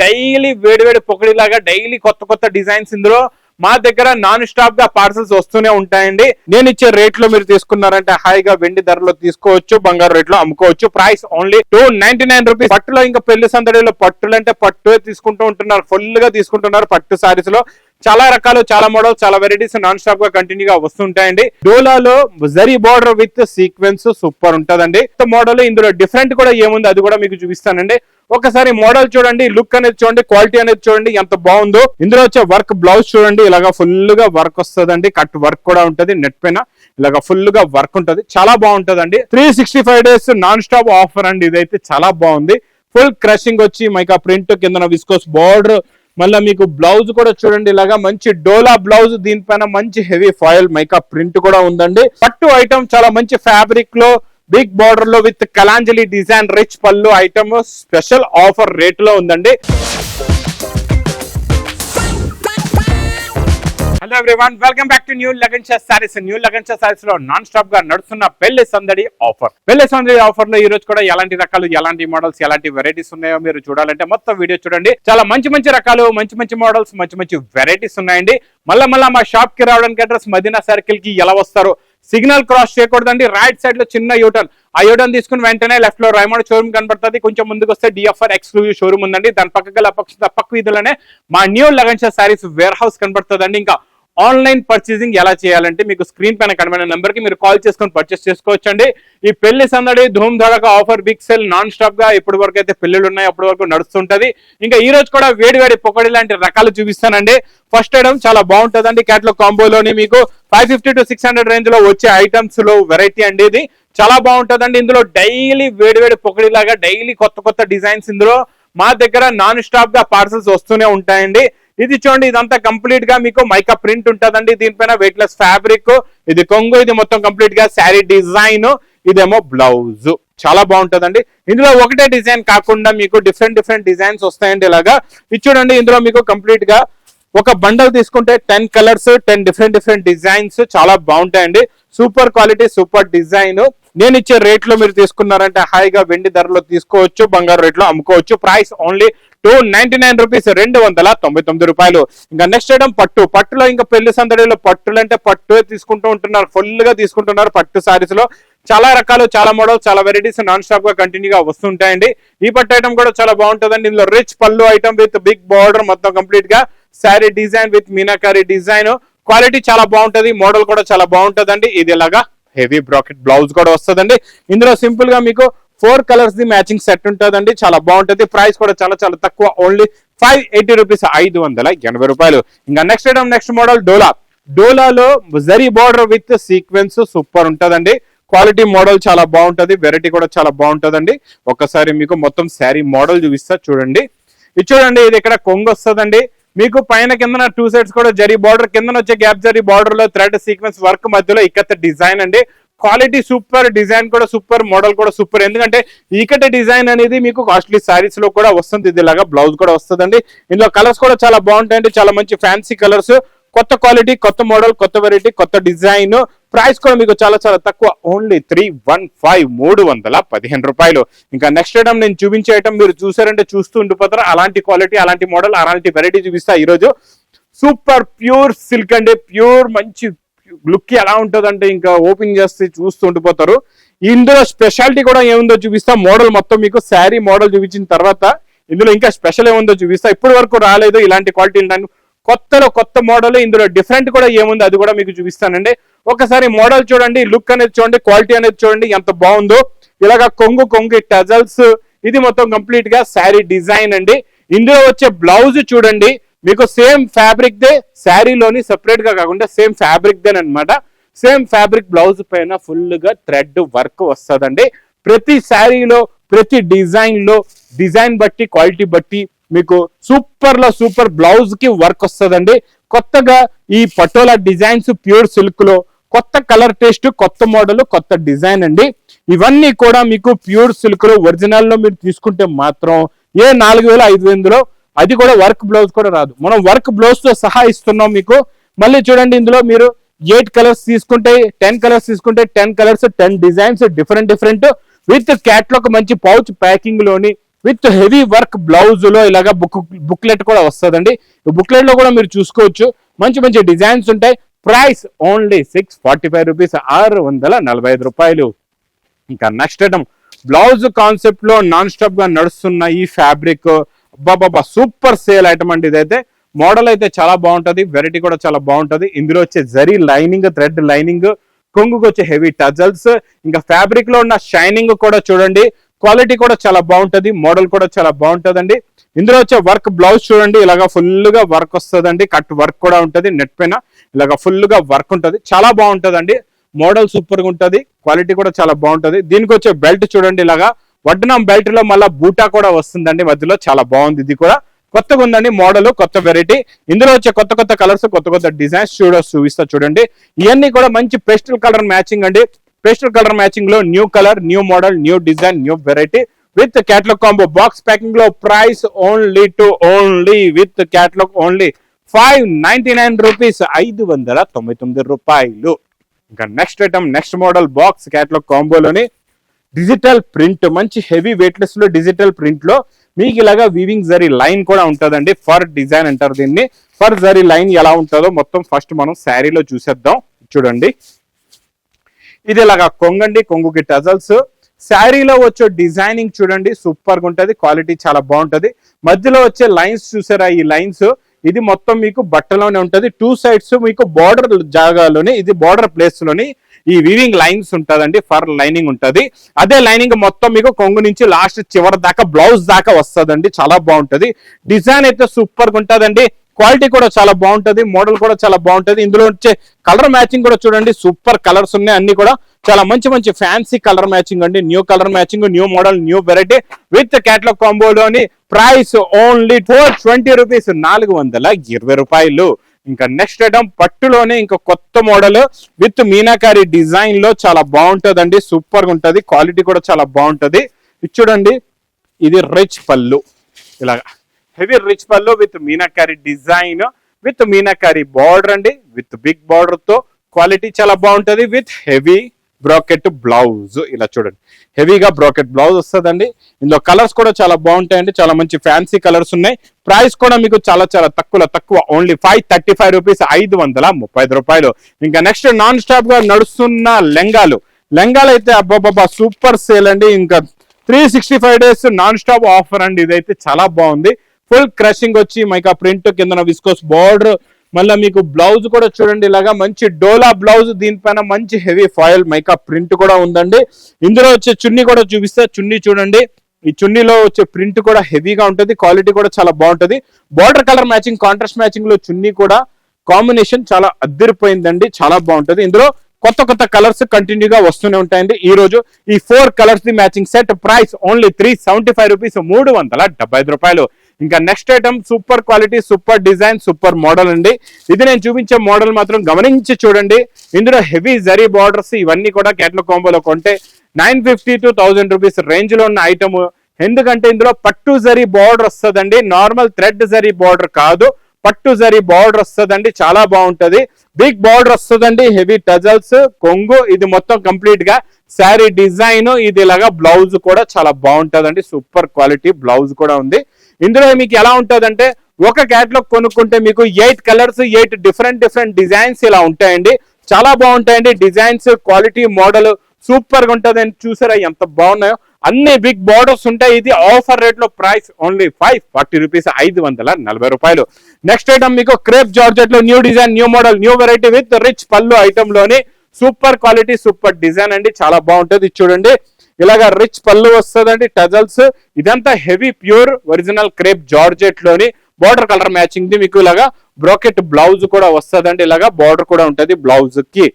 Daily వేడివేడి పొకడిలాగా daily కొత్త కొత్త డిజైన్స్ ఇందులో మా దగ్గర నాన్ స్టాప్గా పార్సల్స్ వస్తూనే ఉంటాయండి. నేను ఇచ్చే రేట్లో మీరు తీసుకున్నారంటే హాయిగా వెండి ధరలో తీసుకోవచ్చు బంగారు రేట్లో అమ్ముకోవచ్చు. Price only two ninety nine rupees పట్టులో ఇంకా పెళ్ళి సందడిలో పట్టులు అంటే పట్టు తీసుకుంటూ ఉంటున్నారు. ఫుల్గా తీసుకుంటున్నారు పట్టు సారీస్లో. చాలా రకాలు చాలా మోడల్స్ చాలా వెరైటీస్ నాన్ స్టాప్గా కంటిన్యూ గా వస్తుంటాయండి. డోలాలో zari border with sequence super ఉంటదండి. మోడల్ ఇందులో డిఫరెంట్ కూడా ఏముంది అది కూడా మీకు చూపిస్తానండి. ఒకసారి మోడల్ చూడండి లుక్ అనేది చూడండి క్వాలిటీ అనేది చూడండి ఎంత బాగుందో. ఇందులో వచ్చే వర్క్ బ్లౌజ్ చూడండి ఇలాగా ఫుల్గా వర్క్ వస్తుందండి. కట్ వర్క్ కూడా ఉంటది నెట్ పైన. ఇలాగా ఫుల్గా వర్క్ ఉంటది. చాలా బాగుంటదండి. Three sixty five days non stop offer అండి. ఇదైతే చాలా బాగుంది. ఫుల్ క్రషింగ్ వచ్చి మైకా ప్రింట్ కింద విస్కోస్ బార్డర్ మళ్ళీ మీకు బ్లౌజ్ కూడా చూడండి ఇలాగా మంచి డోలా బ్లౌజ్ దీనిపైన మంచి హెవీ ఫాయిల్ మైకా ప్రింట్ కూడా ఉందండి. పట్టు ఐటమ్ చాలా మంచి ఫ్యాబ్రిక్లో బిగ్ బార్డర్లో విత్ కలాంజలి డిజైన్ రిచ్ పళ్ళు ఐటమ్ స్పెషల్ ఆఫర్ రేట్లో ఉందండి. Hello everyone welcome back to new Lagansha saris new Lagan సారీస్లో నాన్ స్టాప్గా నడుస్తున్న పెళ్ళి సందడి ఆఫర్ పెళ్ళి సందడి ఆఫర్లో ఈ రోజు కూడా ఎలాంటి రకాలు ఎలాంటి మోడల్స్ ఎలాంటి వెరైటీస్ ఉన్నాయో మీరు చూడాలంటే మొత్తం వీడియో చూడండి. చాలా మంచి మంచి రకాలు మంచి మంచి మోడల్స్ మంచి మంచి వెరైటీస్ ఉన్నాయండి. మళ్ళా మళ్ళా మా షాప్కి రావడానికి అడ్రస్ మదీనా సర్కిల్కి ఎలా వస్తారు సిగ్నల్ క్రాస్ చేయకూడదండి. రైట్ సైడ్లో చిన్న యూటర్న్. ఆ యూటర్న్ తీసుకుని వెంటనే లెఫ్ట్లో రైమండ్ షోరూమ్ కనబడుతుంది. కొంచెం ముందుకు వస్తే డిఎఫ్ఆర్ ఎక్స్క్లూజివ్ షోరూమ్ ఉందండి. దాని పక్కకి పక్క పక్క వీధిలోనే మా new Lagan saris warehouse కనబడుతుందండి. ఇంకా ఆన్లైన్ పర్చేసింగ్ ఎలా చేయాలంటే మీకు స్క్రీన్ పైన కనబడిన నెంబర్కి మీరు కాల్ చేసుకొని పర్చేస్ చేసుకోవచ్చండి. ఈ పెళ్ళి సందడి Dhoom Dhadaka offer big sale non స్టాప్గా ఇప్పటి వరకు అయితే పెళ్ళిళ్ళు ఉన్నాయి. అప్పటి వరకు నడుస్తుంటది. ఇంకా ఈ రోజు కూడా వేడి వేడి పొకడి లాంటి రకాలు చూపిస్తానండి. ఫస్ట్ ఐటమ్ చాలా బాగుంటుందండి. క్యాట్లో కాంబోలోని మీకు five fifty to six hundred రేంజ్లో వచ్చే ఐటమ్స్లో వెరైటీ అండి ఇది. చాలా బాగుంటుందండి. ఇందులో డైలీ వేడివేడి పొకడిలాగా డైలీ కొత్త కొత్త డిజైన్స్ ఇందులో మా దగ్గర నాన్ స్టాప్గా పార్సల్స్ వస్తూనే ఉంటాయండి. ఇది చూడండి ఇదంతా కంప్లీట్గా మీకు మైకా ప్రింట్ ఉంటుందండి. దీనిపైన వెయిట్ లెస్ ఫ్యాబ్రిక్ ఇది కొంగు ఇది మొత్తం కంప్లీట్గా శారీ డిజైన్ ఇదేమో బ్లౌజ్. చాలా బాగుంటుందండి. ఇందులో ఒకటే డిజైన్ కాకుండా మీకు డిఫరెంట్ డిఫరెంట్ డిజైన్స్ వస్తాయండి ఇలాగా. ఇది చూడండి ఇందులో మీకు కంప్లీట్గా ఒక బండల్ తీసుకుంటే ten colours ten different different designs చాలా బాగుంటాయండి. సూపర్ క్వాలిటీ సూపర్ డిజైన్ నేను ఇచ్చే రేట్లో మీరు తీసుకున్నారంటే హాయిగా వెండి ధరలో తీసుకోవచ్చు బంగారు రేట్లో అమ్ముకోవచ్చు. Price only two ninety nine rupees రెండు వందల తొంభై తొమ్మిది రూపాయలు. ఇంకా నెక్స్ట్ ఐటమ్ పట్టు. పట్టులో ఇంకా పెళ్ళి సందడిలో పట్టులు అంటే పట్టు తీసుకుంటూ ఉంటున్నారు. ఫుల్గా తీసుకుంటున్నారు పట్టు సారీస్లో. చాలా రకాలు చాలా మోడల్స్ చాలా వెరైటీస్ నాన్ స్టాప్గా కంటిన్యూ గా వస్తుంటాయండి. ఈ పట్టు ఐటమ్ కూడా చాలా బాగుంటుందండి. ఇందులో రిచ్ పళ్ళు ఐటమ్ విత్ బిగ్ బార్డర్ మొత్తం కంప్లీట్గా. Sari design with meenakari design. Quality చాలా బాగుంటుంది మోడల్ కూడా చాలా బాగుంటుందండి. ఇది ఇలాగా హెవీ బ్రాకెట్ బ్లౌజ్ కూడా వస్తుందండి. ఇందులో సింపుల్గా మీకు four colours the matching set ఉంటుందండి. చాలా బాగుంటుంది. ప్రైస్ కూడా చాలా చాలా తక్కువ. ఓన్లీ ఫైవ్ ఎయిటీ రూపీస్ ఐదు వందల ఎనభై రూపాయలు. ఇంకా నెక్స్ట్ ఐటమ్ నెక్స్ట్ మోడల్ డోలా. డోలాలో zari border with sequence super ఉంటుందండి. క్వాలిటీ మోడల్ చాలా బాగుంటుంది. వెరైటీ కూడా చాలా బాగుంటుందండి. ఒక్కసారి మీకు మొత్తం శారీ మోడల్ చూపిస్తా చూడండి. ఇది చూడండి ఇది ఇక్కడ కొంగు వస్తుందండి మీకు పైన కింద టూ సైడ్స్ కూడా జరీ బార్డర్ కింద వచ్చే గ్యాప్ జరీ బార్డర్లో థ్రెడ్ సీక్వెన్స్ వర్క్ మధ్యలో ఇక్కత డిజైన్ అండి. క్వాలిటీ సూపర్ డిజైన్ కూడా సూపర్ మోడల్ కూడా సూపర్ ఎందుకంటే ఈకట డిజైన్ అనేది మీకు కాస్ట్లీ సారీస్లో కూడా వస్తుంది. ఇదిలాగా బ్లౌజ్ కూడా వస్తుందండి. ఇందులో కలర్స్ కూడా చాలా బాగుంటాయండి. చాలా మంచి ఫ్యాన్సీ కలర్స్ కొత్త క్వాలిటీ కొత్త మోడల్ కొత్త వెరైటీ కొత్త డిజైన్. ప్రైస్ కూడా మీకు చాలా చాలా తక్కువ. ఓన్లీ త్రీ వన్ ఫైవ్ మూడు వందల పదిహేను రూపాయలు. ఇంకా నెక్స్ట్ ఐటమ్ నేను చూపించే ఐటమ్ మీరు చూసారంటే చూస్తూ ఉండిపోతారు అలాంటి క్వాలిటీ అలాంటి మోడల్ అలాంటి వెరైటీ చూపిస్తా ఈరోజు. సూపర్ ప్యూర్ సిల్క్ అండి. ప్యూర్ మంచి లుక్ ఎలా ఉంటుందంటే ఇంకా ఓపెన్ చేస్తే చూస్తూ ఉండిపోతారు ఇందులో స్పెషాలిటీ కూడా ఏముందో చూపిస్తా. మోడల్ మొత్తం మీకు శారీ మోడల్ చూపించిన తర్వాత ఇందులో ఇంకా స్పెషల్ ఏముందో చూపిస్తా. ఇప్పటి వరకు రాలేదు. ఇలాంటి క్వాలిటీ కొత్తలో కొత్త మోడల్ ఇందులో డిఫరెంట్ కూడా ఏముంది అది కూడా మీకు చూపిస్తానండి. ఒకసారి మోడల్ చూడండి లుక్ అనేది చూడండి క్వాలిటీ అనేది చూడండి ఎంత బాగుందో. ఇలాగా కొంగు కొంగు టజల్స్ ఇది మొత్తం కంప్లీట్గా శారీ డిజైన్ అండి. ఇందులో వచ్చే బ్లౌజ్ చూడండి మీకు సేమ్ ఫ్యాబ్రిక్ దే శారీలోని సెపరేట్గా కాకుండా సేమ్ ఫ్యాబ్రిక్ దే అనమాట సేమ్ ఫ్యాబ్రిక్ బ్లౌజ్ పైన ఫుల్గా థ్రెడ్ వర్క్ వస్తుందండి. ప్రతి శారీలో ప్రతి డిజైన్లో డిజైన్ బట్టి క్వాలిటీ బట్టి మీకు సూపర్లో సూపర్ బ్లౌజ్కి వర్క్ వస్తుందండి. కొత్తగా ఈ పటోలా డిజైన్స్ ప్యూర్ సిల్క్లో కొత్త కలర్ టేస్ట్ కొత్త మోడల్ కొత్త డిజైన్ అండి. ఇవన్నీ కూడా మీకు ప్యూర్ సిల్క్లో ఒరిజినల్లో మీరు తీసుకుంటే మాత్రం ఏ నాలుగు వేల ఐదు వందలో అది కూడా వర్క్ బ్లౌజ్ కూడా రాదు. మనం వర్క్ బ్లౌజ్తో సహా ఇస్తున్నాం మీకు. మళ్ళీ చూడండి ఇందులో మీరు ఎయిట్ కలర్స్ తీసుకుంటే టెన్ కలర్స్ తీసుకుంటే ten colours ten designs different different. With catalogue మంచి పౌచ్ ప్యాకింగ్లోని విత్ హెవీ వర్క్ బ్లౌజ్లో ఇలాగా బుక్ బుక్లెట్ కూడా వస్తుందండి. బుక్లెట్లో కూడా మీరు చూసుకోవచ్చు. మంచి మంచి డిజైన్స్ ఉంటాయి. Price only six forty five rupees ఆరు వందల నలభై ఐదు రూపాయలు. ఇంకా నెక్స్ట్ ఐటమ్ బ్లౌజ్ కాన్సెప్ట్లో నాన్ స్టాప్గా నడుస్తున్న ఈ ఫ్యాబ్రిక్. బాబా సూపర్ సేల్ ఐటమ్ అండి ఇదైతే. మోడల్ అయితే చాలా బాగుంటది. వెరైటీ కూడా చాలా బాగుంటుంది. ఇందులో వచ్చే జరీ లైనింగ్ థ్రెడ్ లైనింగ్ కొంగుకు వచ్చే హెవీ టజల్స్. ఇంకా ఫ్యాబ్రిక్లో ఉన్న షైనింగ్ కూడా చూడండి. క్వాలిటీ కూడా చాలా బాగుంటది మోడల్ కూడా చాలా బాగుంటుందండి. ఇందులో వచ్చే వర్క్ బ్లౌజ్ చూడండి ఇలాగా ఫుల్గా వర్క్ వస్తుందండి కట్ వర్క్ కూడా ఉంటుంది నెట్ పైన ఇలాగా ఫుల్గా వర్క్ ఉంటుంది. చాలా బాగుంటదండి మోడల్ సూపర్గా ఉంటుంది క్వాలిటీ కూడా చాలా బాగుంటుంది. దీనికి వచ్చే బెల్ట్ చూడండి ఇలాగా వడ్డనం బెల్ట్లో మళ్ళీ బూటా కూడా వస్తుందండి మధ్యలో చాలా బాగుంది ఇది కూడా. కొత్తగా ఉందండి మోడల్ కొత్త వెరైటీ. ఇందులో వచ్చే కొత్త కొత్త కలర్స్ కొత్త కొత్త డిజైన్స్ చూడ చూపిస్తా చూడండి. ఇవన్నీ కూడా మంచి పేస్టల్ కలర్ మ్యాచింగ్ అండి. Pastel colour మ్యాచింగ్లో new colour new model new design new variety with catalogue combo box ప్యాకింగ్లో price only to only with catalogue only five ninety nine rupees ఐదు వందల తొంభై తొమ్మిది రూపాయలు. ఇంకా next item next model box catalogue కాంబోలోని digital print మంచి heavy వెయిట్లెస్లో digital ప్రింట్లో మీకు ఇలాగా వీవింగ్ జరీ లైన్ కూడా ఉంటుందండి. ఫర్ డిజైన్ అంటారు దీన్ని. ఫర్ జరీ లైన్ ఎలా ఉంటుందో మొత్తం ఫస్ట్ మనం శారీలో చూసేద్దాం. చూడండి. ఇది ఇలాగా కొంగండి కొంగుకి టజల్స్. శారీలో వచ్చే డిజైనింగ్ చూడండి సూపర్గా క్వాలిటీ చాలా బాగుంటది. మధ్యలో వచ్చే లైన్స్ చూసారా ఈ లైన్స్? ఇది మొత్తం మీకు బట్టలోనే ఉంటుంది టూ సైడ్స్ మీకు బార్డర్ జాగాలోని ఇది బార్డర్ ప్లేస్లోని ఈ వీవింగ్ లైన్స్ ఉంటుందండి ఫర్ లైనింగ్ ఉంటుంది. అదే లైనింగ్ మొత్తం మీకు కొంగు నుంచి లాస్ట్ చివరి దాకా బ్లౌజ్ దాకా వస్తుందండి చాలా బాగుంటుంది. డిజైన్ అయితే సూపర్గా ఉంటుందండి. క్వాలిటీ కూడా చాలా బాగుంటుంది మోడల్ కూడా చాలా బాగుంటుంది. ఇందులో వచ్చే కలర్ మ్యాచింగ్ కూడా చూడండి సూపర్ కలర్స్ ఉన్నాయి అన్ని కూడా. చాలా మంచి మంచి ఫ్యాన్సీ కలర్ మ్యాచింగ్ అండి. New colour matching new model new variety. With catalogue కాంబోలోని price only four twenty rupees నాలుగు వందల ఇరవై రూపాయలు. ఇంకా నెక్స్ట్ ఐటమ్ పట్టులోనే ఇంకా కొత్త మోడల్ విత్ మీనాకారి డిజైన్లో చాలా బాగుంటుందండి. సూపర్గా ఉంటుంది క్వాలిటీ కూడా చాలా బాగుంటుంది. ఇది చూడండి ఇది రిచ్ పళ్ళు. ఇలాగా. Heavy rich pallu with meenakari design with meenakari border అండి. విత్ బిగ్ బార్డర్తో క్వాలిటీ చాలా బాగుంటుంది. With heavy brocade blouse. ఇలా చూడండి. హెవీగా బ్రాకెట్ బ్లౌజ్ వస్తుందండి. ఇందులో కలర్స్ కూడా చాలా బాగుంటాయండి. చాలా మంచి ఫ్యాన్సీ కలర్స్ ఉన్నాయి. ప్రైస్ కూడా మీకు చాలా చాలా తక్కువ తక్కువ only five thirty five rupees ఐదు వందల ముప్పై ఐదు రూపాయలు. ఇంకా నెక్స్ట్ నాన్ స్టాప్గా నడుస్తున్న లెంగాలు. లెంగాలు అయితే అబ్బాబాబా సూపర్ సేల్ అండి. ఇంకా three sixty five days non stop offer అండి. ఇదైతే చాలా బాగుంది. ఫుల్ క్రషింగ్ వచ్చి మైకా ప్రింట్ కింద విస్కోస్ బార్డర్. మళ్ళీ మీకు బ్లౌజ్ కూడా చూడండి ఇలాగా మంచి డోలా బ్లౌజ్ దీనిపైన మంచి హెవీ ఫాయిల్ మైకా ప్రింట్ కూడా ఉందండి. ఇందులో వచ్చే చున్నీ కూడా చూపిస్తే చున్నీ చూడండి. ఈ చున్నీలో వచ్చే ప్రింట్ కూడా హెవీగా ఉంటుంది క్వాలిటీ కూడా చాలా బాగుంటది. బార్డర్ కలర్ మ్యాచింగ్ కాంట్రాస్ట్ మ్యాచింగ్లో చున్నీ కూడా కాంబినేషన్ చాలా అద్దరిపోయిందండి చాలా బాగుంటుంది. ఇందులో కొత్త కొత్త కలర్స్ కంటిన్యూగా వస్తూనే ఉంటాయండి. ఈ రోజు ఈ four colours the matching set price only three seventy five rupees మూడు వందల డెబ్బై ఐదు రూపాయలు. ఇంకా next item super quality super design super model అండి. ఇది నేను చూపించే మోడల్ మాత్రం గమనించి చూడండి. ఇందులో హెవీ జరీ బార్డర్స్ ఇవన్నీ కూడా కేట్ల కాంబోలో కొంటే nine fifty to thousand rupees రేంజ్లో ఉన్న ఐటమ్ ఎందుకంటే ఇందులో పట్టు జరీ బార్డర్ వస్తుందండి. నార్మల్ థ్రెడ్ జరీ బార్డర్ కాదు. పట్టు జరీ బార్డర్ వస్తుందండి. చాలా బాగుంటది. బిగ్ బార్డర్ వస్తుందండి. హెవీ టజల్స్ కొంగు ఇది మొత్తం కంప్లీట్గా శారీ డిజైన్ ఇది ఇలాగా బ్లౌజ్ కూడా చాలా బాగుంటదండి. సూపర్ క్వాలిటీ బ్లౌజ్ కూడా ఉంది. ఇందులో మీకు ఎలా ఉంటుందంటే ఒక క్యాట్లాగ్ కొనుక్కుంటే మీకు eight colours eight different different designs ఇలా ఉంటాయండి. చాలా బాగుంటాయండి. డిజైన్స్ క్వాలిటీ మోడల్ సూపర్గా ఉంటుంది అని చూసారా ఎంత బాగున్నాయో. అన్ని బిగ్ బార్డర్స్ ఉంటాయి. ఇది ఆఫర్ రేట్లో price only five forty rupees ఐదు వందల నలభై రూపాయలు. నెక్స్ట్ ఐటమ్ మీకు crepe జార్జెట్లో new design new model new variety with rich పళ్ళు ఐటమ్లోని సూపర్ క్వాలిటీ సూపర్ డిజైన్ అండి. చాలా బాగుంటుంది. ఇది చూడండి. ఇలాగా రిచ్ పళ్ళు వస్తుందండి టజల్స్. ఇదంతా హెవీ ప్యూర్ ఒరిజినల్ క్రేప్ జార్జెట్లోని బార్డర్ కలర్ మ్యాచింగ్ ది మీకు ఇలాగా బ్రోకెట్ బ్లౌజ్ కూడా వస్తుందండి ఇలాగా బార్డర్ కూడా ఉంటుంది బ్లౌజ్కి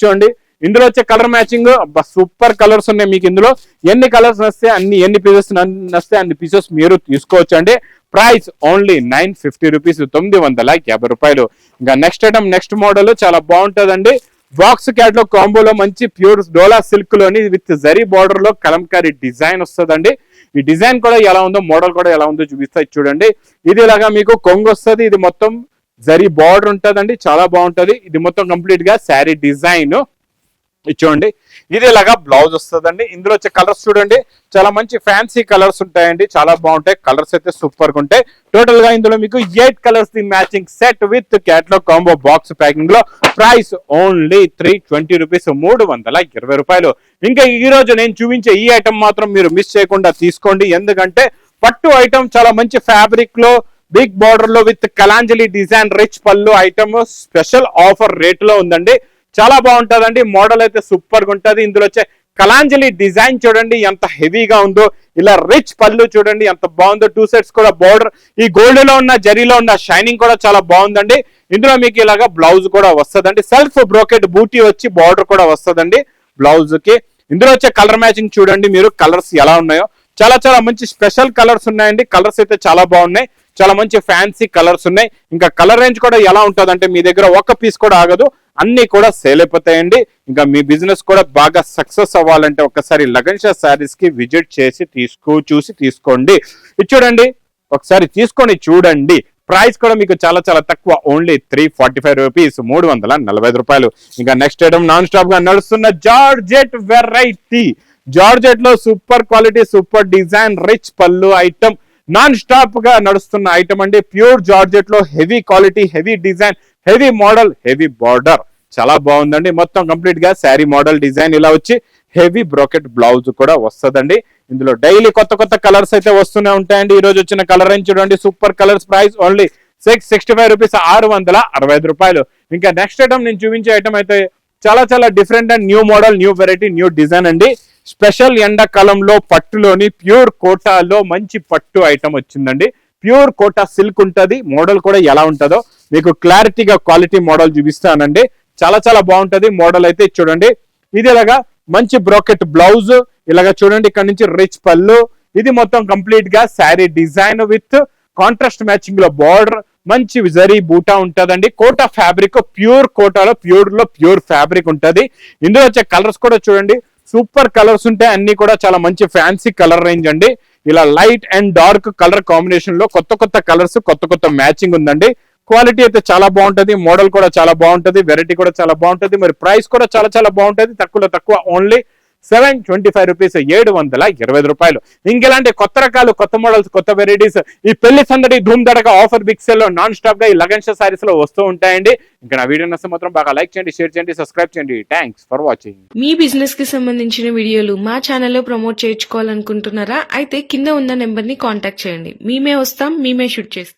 చూడండి ఇందులో వచ్చే కలర్ మ్యాచింగ్ సూపర్ కలర్స్ ఉన్నాయి మీకు ఇందులో. ఎన్ని కలర్స్ నస్తే అన్ని ఎన్ని పీసెస్ నస్తే అన్ని పీసెస్ మీరు తీసుకోవచ్చు అండి price only nine fifty rupees తొమ్మిది వందల యాభై రూపాయలు. ఇంకా నెక్స్ట్ ఐటమ్ నెక్స్ట్ మోడల్ చాలా బాగుంటుందండి. బాక్స్ క్యాట్లో కాంబోలో మంచి ప్యూర్ డోలా సిల్క్లోని విత్ జరీ బార్డర్లో కలంకారీ డిజైన్ వస్తుందండి. ఈ డిజైన్ కూడా ఎలా ఉందో మోడల్ కూడా ఎలా ఉందో చూపిస్తా చూడండి. ఇది ఇలాగా మీకు కొంగు వస్తుంది ఇది మొత్తం జరీ బార్డర్ ఉంటుందండి చాలా బాగుంటుంది. ఇది మొత్తం కంప్లీట్గా శారీ డిజైన్. చూడండి ఇది ఇలాగా బ్లౌజ్ వస్తుందండి. ఇందులో వచ్చే కలర్స్ చూడండి. చాలా మంచి ఫ్యాన్సీ కలర్స్ ఉంటాయండి. చాలా బాగుంటాయి. కలర్స్ అయితే సూపర్గా ఉంటాయి. టోటల్గా ఇందులో మీకు eight colours the matching set with catalogue combo box ప్యాకింగ్లో price only three twenty rupees మూడు వందల ఇరవై రూపాయలు. ఇంకా ఈ రోజు నేను చూపించే ఈ ఐటమ్ మాత్రం మీరు మిస్ చేయకుండా తీసుకోండి. ఎందుకంటే పట్టు ఐటమ్ చాలా మంచి ఫ్యాబ్రిక్లో బిగ్ బార్డర్లో విత్ కలాంజలి డిజైన్ రిచ్ పళ్ళు ఐటమ్ స్పెషల్ ఆఫర్ రేట్లో ఉందండి. చాలా బాగుంటుందండి. మోడల్ అయితే సూపర్గా ఉంటుంది. ఇందులో వచ్చే కలాంజలి డిజైన్ చూడండి ఎంత హెవీగా ఉందో. ఇలా రిచ్ పళ్ళు చూడండి ఎంత బాగుందో. టూ సెట్స్ కూడా బార్డర్ ఈ గోల్డ్లో ఉన్న జరీలో ఉన్న షైనింగ్ కూడా చాలా బాగుందండి. ఇందులో మీకు ఇలాగా బ్లౌజ్ కూడా వస్తుందండి. సెల్ఫ్ బ్రోకెట్ బూటీ వచ్చి బార్డర్ కూడా వస్తుందండి బ్లౌజ్కి. ఇందులో వచ్చే కలర్ మ్యాచింగ్ చూడండి మీరు కలర్స్ ఎలా ఉన్నాయో. చాలా చాలా మంచి స్పెషల్ కలర్స్ ఉన్నాయండి. కలర్స్ అయితే చాలా బాగున్నాయి. చాలా మంచి ఫ్యాన్సీ కలర్స్ ఉన్నాయి. ఇంకా కలర్ రేంజ్ కూడా ఎలా ఉంటుంది అంటే మీ దగ్గర ఒక పీస్ కూడా ఆగదు. అన్ని కూడా సేల్ అయిపోతాయండి. ఇంకా మీ బిజినెస్ కూడా బాగా సక్సెస్ అవ్వాలంటే ఒకసారి లగన్ షా శారీస్కి విజిట్ చేసి తీసుకో చూసి తీసుకోండి. ఇది చూడండి. ఒకసారి తీసుకొని చూడండి. ప్రైస్ కూడా మీకు చాలా చాలా తక్కువ. Only three forty five rupees మూడు వందల నలభై ఐదు రూపాయలు. ఇంకా నెక్స్ట్ ఐటమ్ నాన్ స్టాప్గా నడుస్తున్న georgette variety. జార్జెట్లో super quality super design rich పళ్ళు ఐటమ్. నాన్ స్టాప్గా నడుస్తున్న ఐటమ్ అండి. Pure జార్జెట్లో heavy quality heavy design heavy model heavy border. చాలా బాగుందండి. మొత్తం కంప్లీట్గా శారీ మోడల్ డిజైన్ ఇలా వచ్చి హెవీ బ్రోకెట్ బ్లౌజ్ కూడా వస్తదండి. ఇందులో డైలీ కొత్త కొత్త కలర్స్ అయితే వస్తూనే ఉంటాయండి. ఈ రోజు వచ్చిన కలర్ అని చూడండి. Super colours price only six sixty five rupees ఆరు వందల అరవై ఐదు రూపాయలు. ఇంకా నెక్స్ట్ ఐటమ్ నేను చూపించే ఐటమ్ అయితే చాలా చాలా different and new model new variety new design అండి. స్పెషల్ ఎండాకాలంలో పట్టులోని ప్యూర్ కోటాలో మంచి పట్టు ఐటమ్ వచ్చిందండి. ప్యూర్ కోటా సిల్క్ ఉంటుంది. మోడల్ కూడా ఎలా ఉంటుందో మీకు క్లారిటీగా క్వాలిటీ మోడల్ చూపిస్తానండి. చాలా చాలా బాగుంటుంది. మోడల్ అయితే చూడండి. ఇది ఇలాగా మంచి బ్రోకెట్ బ్లౌజ్. ఇలాగా చూడండి ఇక్కడ నుంచి రిచ్ పళ్ళు. ఇది మొత్తం కంప్లీట్గా శారీ డిజైన్ విత్ కాంట్రాస్ట్ మ్యాచింగ్లో బార్డర్. మంచి జరీ బూటా ఉంటుందండి. కోటా ఫ్యాబ్రిక్ ప్యూర్ కోటాలో ప్యూర్లో ప్యూర్ ఫ్యాబ్రిక్ ఉంటుంది. ఇందులో వచ్చే కలర్స్ కూడా చూడండి. సూపర్ కలర్స్ ఉంటాయి అన్ని కూడా చాలా మంచి ఫ్యాన్సీ కలర్ రేంజ్ అండి. ఇలా లైట్ అండ్ డార్క్ కలర్ కాంబినేషన్లో కొత్త కొత్త కలర్స్ కొత్త కొత్త మ్యాచింగ్ ఉందండి. క్వాలిటీ అయితే చాలా బాగుంటది మోడల్ కూడా చాలా బాగుంటుంది వెరైటీ కూడా చాలా బాగుంటుంది మరి ప్రైస్ కూడా చాలా చాలా బాగుంటుంది తక్కువలో తక్కువ only seven twenty five rupees ఏడు వందల ఇరవై రూపాయలు. ఇంకెలాంటి కొత్త రకాలు కొత్త మోడల్స్ కొత్త వెరైటీస్ ఈ పెళ్ళి సందడి ధూమ్ దడక ఆఫర్ బిక్సెల్లో లో నాన్ స్టాప్గా ఈ లగన్ సారీస్లో వస్తూ ఉంటాయండి. ఇంకా నా వీడియో నష్టం మాత్రం బాగా లైక్ చేయండి షేర్ చేయండి సబ్స్క్రైబ్ చేయండి. థ్యాంక్స్ ఫర్ వాచింగ్ మీ బిజినెస్కి సంబంధించిన వీడియోలు మా ఛానల్లో ప్రమోట్ చేయించుకోవాలనుకుంటున్నారా? అయితే కింద ఉన్న నెంబర్ని కాంటాక్ట్ చేయండి. మేమే వస్తాం మేమే షూట్ చేస్తాం.